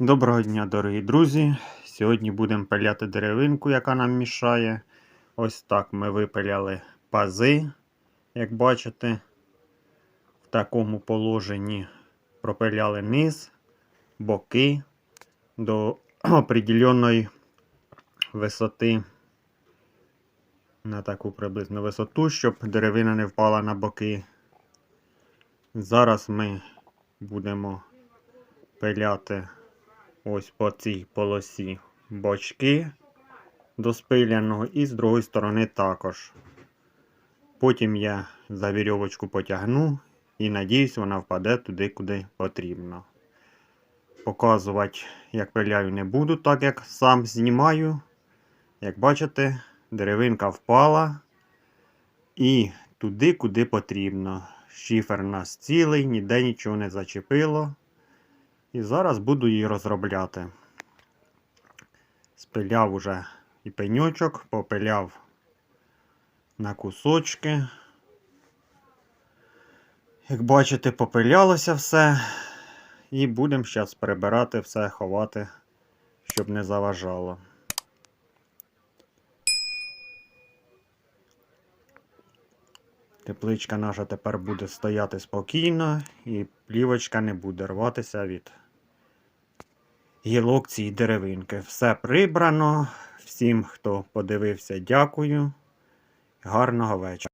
Доброго дня, дорогі друзі! Сьогодні будемо пиляти деревинку, яка нам мішає. Ось так ми випиляли пази, як бачите. В такому положенні пропиляли низ, боки до определеної висоти. На таку приблизну висоту, щоб деревина не впала на боки. Зараз ми будемо пиляти ось по цій полосі бочки до спиляного і з другої сторони також. Потім я за вірьовочку потягну і надіюсь, вона впаде туди, куди потрібно. Показувати, як пиляю, не буду, так як сам знімаю. Як бачите, деревинка впала і туди, куди потрібно. Шифер у нас цілий, ніде нічого не зачепило. І зараз буду її розробляти. Спиляв уже і пеньочок, попиляв на кусочки. Як бачите, попилялося все. І будемо зараз прибирати все, ховати, щоб не заважало. Тепличка наша тепер буде стояти спокійно і плівочка не буде рватися від гілок цієї деревинки. Все прибрано. Всім, хто подивився, дякую. Гарного вечора.